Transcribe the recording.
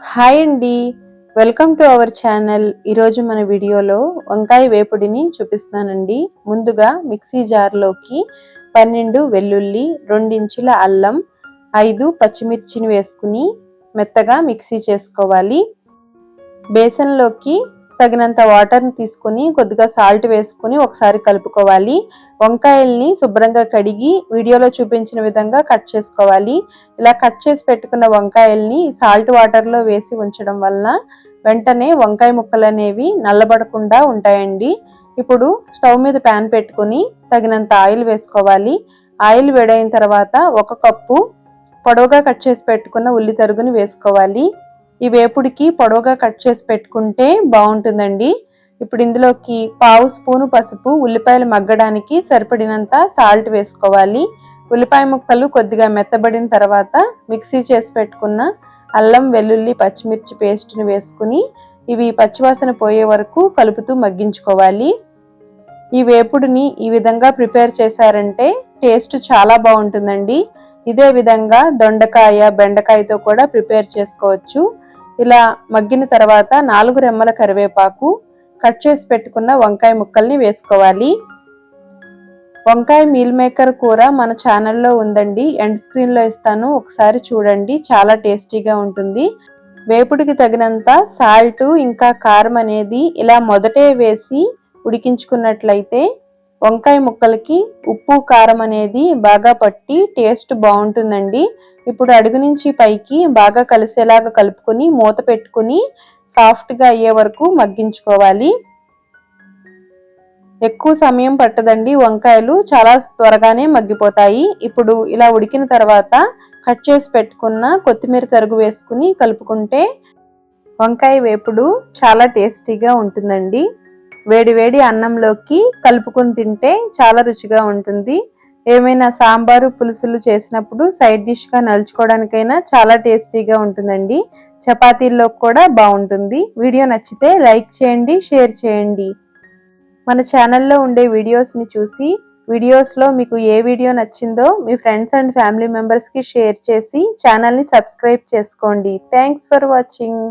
Hi అండి. Welcome to our channel. ఈరోజు మన వీడియోలో వంకాయ వేపుడిని చూపిస్తానండి ముందుగా మిక్సీ జార్లోకి పన్నెండు వెల్లుల్లి రెండించుల అల్లం ఐదు పచ్చిమిర్చిని వేసుకుని మెత్తగా మిక్సీ చేసుకోవాలి. బేసన్లోకి తగినంత వాటర్ని తీసుకుని కొద్దిగా సాల్ట్ వేసుకుని ఒకసారి కలుపుకోవాలి. వంకాయల్ని శుభ్రంగా కడిగి వీడియోలో చూపించిన విధంగా కట్ చేసుకోవాలి. ఇలా కట్ చేసి పెట్టుకున్న వంకాయల్ని సాల్ట్ వాటర్లో వేసి ఉంచడం వలన వెంటనే వంకాయ ముక్కలు అనేవి నల్లబడకుండా ఉంటాయండి. ఇప్పుడు స్టవ్ మీద ప్యాన్ పెట్టుకుని తగినంత ఆయిల్ వేసుకోవాలి. ఆయిల్ వేడైన తర్వాత ఒక కప్పు పొడవుగా కట్ చేసి పెట్టుకున్న ఉల్లి తరుగుని వేసుకోవాలి. ఈ వేపుడికి పొడవుగా కట్ చేసి పెట్టుకుంటే బాగుంటుందండి. ఇప్పుడు ఇందులోకి పావు స్పూను పసుపు ఉల్లిపాయలు మగ్గడానికి సరిపడినంత సాల్ట్ వేసుకోవాలి. ఉల్లిపాయ ముక్కలు కొద్దిగా మెత్తబడిన తర్వాత మిక్సీ చేసి పెట్టుకున్న అల్లం వెల్లుల్లి పచ్చిమిర్చి పేస్ట్ని వేసుకుని ఇవి పచ్చివాసన పోయే వరకు కలుపుతూ మగ్గించుకోవాలి. ఈ వేపుడిని ఈ విధంగా ప్రిపేర్ చేశారంటే టేస్ట్ చాలా బాగుంటుందండి. ఇదే విధంగా దొండకాయ బెండకాయతో కూడా ప్రిపేర్ చేసుకోవచ్చు. ఇలా మగ్గిన తర్వాత నాలుగు రెమ్మల కరివేపాకు కట్ చేసి పెట్టుకున్న వంకాయ ముక్కల్ని వేసుకోవాలి. వంకాయ మీల్ మేకర్ కూర మన ఛానల్లో ఉందండి. ఎండ్ స్క్రీన్లో ఇస్తాను. ఒకసారి చూడండి. చాలా టేస్టీగా ఉంటుంది. వేపుడికి తగినంత సాల్ట్ ఇంకా కారం అనేది ఇలా మొదటే వేసి ఉడికించుకున్నట్లయితే వంకాయ ముక్కలకి ఉప్పు కారం అనేది బాగా పట్టి టేస్ట్ బాగుంటుందండి. ఇప్పుడు అడుగు నుంచి పైకి బాగా కలిసేలాగా కలుపుకొని మూత పెట్టుకుని సాఫ్ట్గా అయ్యే వరకు మగ్గించుకోవాలి. ఎక్కువ సమయం పట్టదండి వంకాయలు చాలా త్వరగానే మగ్గిపోతాయి. ఇప్పుడు ఇలా ఉడికిన తర్వాత కట్ చేసి పెట్టుకున్న కొత్తిమీర తరుగు వేసుకుని కలుపుకుంటే వంకాయ వేపుడు చాలా టేస్టీగా ఉంటుందండి. వేడి వేడి అన్నంలోకి కలుపుకొని తింటే చాలా రుచిగా ఉంటుంది. ఏమైనా సాంబారు పులుసులు చేసినప్పుడు సైడ్ డిష్గా నలుచుకోవడానికైనా చాలా టేస్టీగా ఉంటుందండి. చపాతీల్లో కూడా బాగుంటుంది. వీడియో నచ్చితే లైక్ చేయండి షేర్ చేయండి. మన ఛానల్లో ఉండే వీడియోస్ని చూసి వీడియోస్లో మీకు ఏ వీడియో నచ్చిందో మీ ఫ్రెండ్స్ అండ్ ఫ్యామిలీ మెంబర్స్కి షేర్ చేసి ఛానల్ని సబ్స్క్రైబ్ చేసుకోండి. Thanks for watching.